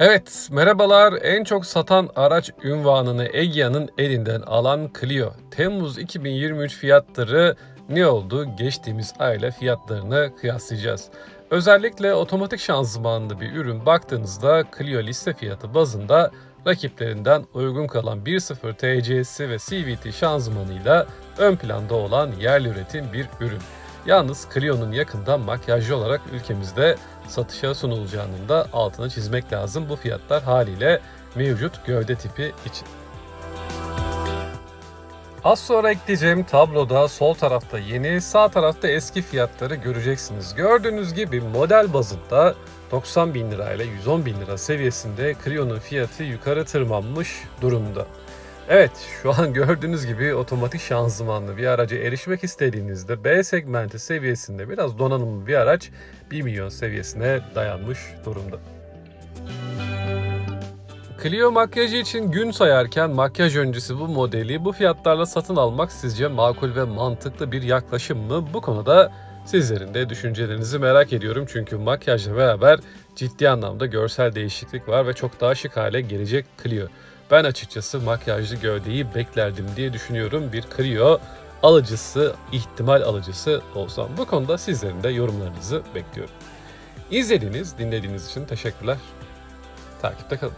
Evet, merhabalar. En çok satan araç ünvanını Egea'nın elinden alan Clio. Temmuz 2023 fiyatları ne oldu? Geçtiğimiz ayla fiyatlarını kıyaslayacağız. Özellikle otomatik şanzımanlı bir ürün baktığınızda Clio liste fiyatı bazında rakiplerinden uygun kalan 1.0 TC'si ve CVT şanzımanıyla ön planda olan yerli üretim bir ürün. Yalnız Clio'nun yakında makyajlı olarak ülkemizde satışa sunulacağının da altını çizmek lazım. Bu fiyatlar haliyle mevcut gövde tipi için. Az sonra ekleyeceğim tabloda sol tarafta yeni, sağ tarafta eski fiyatları göreceksiniz. Gördüğünüz gibi model bazında 90 bin lirayla 110 bin lira seviyesinde Clio'nun fiyatı yukarı tırmanmış durumda. Evet, şu an gördüğünüz gibi otomatik şanzımanlı bir araca erişmek istediğinizde B segmenti seviyesinde biraz donanımlı bir araç 1 milyon seviyesine dayanmış durumda. Clio makyajı için gün sayarken makyaj öncesi bu modeli bu fiyatlarla satın almak sizce makul ve mantıklı bir yaklaşım mı? Bu konuda sizlerin de düşüncelerinizi merak ediyorum. Çünkü makyajla beraber ciddi anlamda görsel değişiklik var ve çok daha şık hale gelecek Clio. Ben açıkçası makyajlı gövdeyi beklerdim diye düşünüyorum. Bir Clio alıcısı, ihtimal alıcısı olsam. Bu konuda sizlerin de yorumlarınızı bekliyorum. İzlediğiniz, dinlediğiniz için teşekkürler. Takipte kalın.